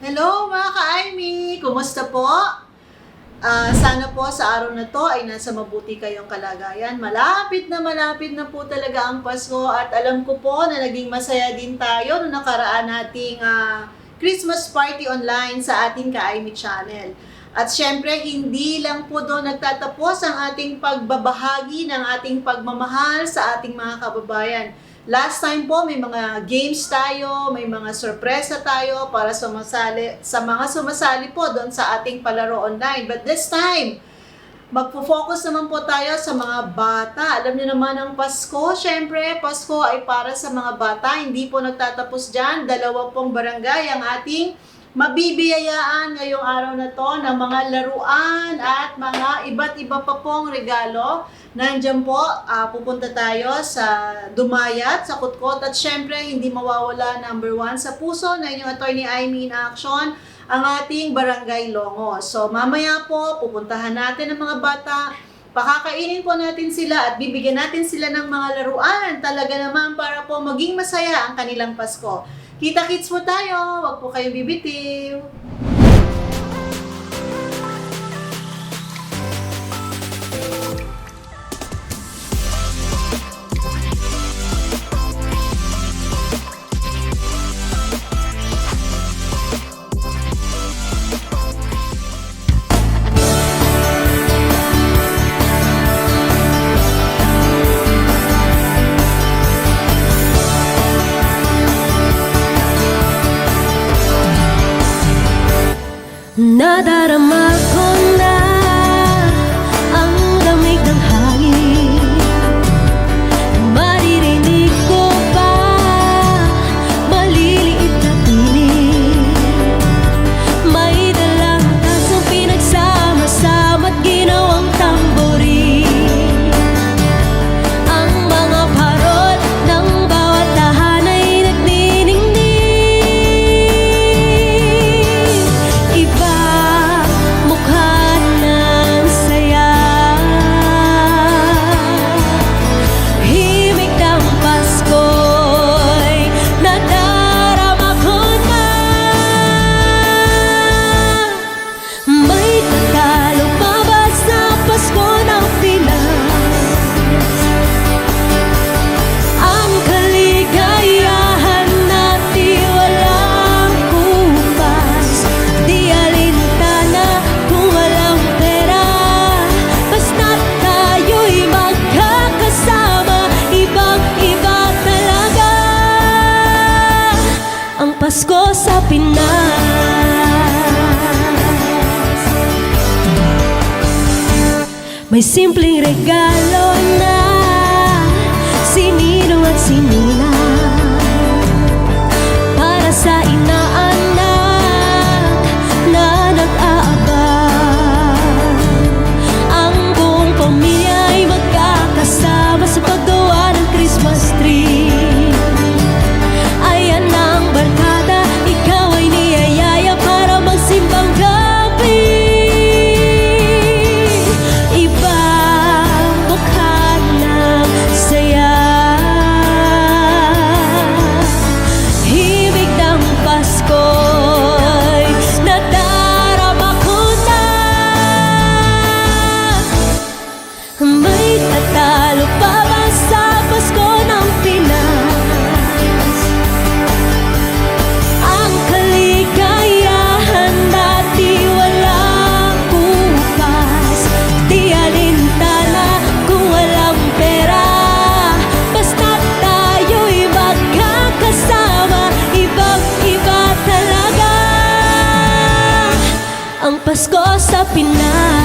Hello mga ka-Army! Kumusta po? Ah, sana po sa araw na to ay nasa mabuti kayong kalagayan. Malapit na malapit na po talaga ang Pasko at alam ko po na naging masaya din tayo nung nakaraan nating ah, Christmas party online sa ating ka-Army channel. At syempre, hindi lang po doon nagtatapos ang ating pagbabahagi ng ating pagmamahal sa ating mga kababayan. Last time po, may mga games tayo, may mga sorpresa tayo para sumasali, sa mga sumasali po doon sa ating palaro online. But this time, magpo-focus naman po tayo sa mga bata. Alam niyo naman ang Pasko, syempre, Pasko ay para sa mga bata. Hindi po nagtatapos dyan. Dalawa pong barangay ang ating mabibiyayaan ngayong araw na to ng mga laruan at mga iba't iba pa pong regalo. Nandiyan po, ah, pupunta tayo sa Dumayat, sa Kutkot at syempre hindi mawawala number one sa puso na inyong attorney Amy in action ang ating Barangay Longo. So mamaya po, pupuntahan natin ang mga bata, pakakainin po natin sila at bibigyan natin sila ng mga laruan talaga naman para po maging masaya ang kanilang Pasko. Kita-kits po tayo, wag po kayong bibitiw. May simpleng regalo pinag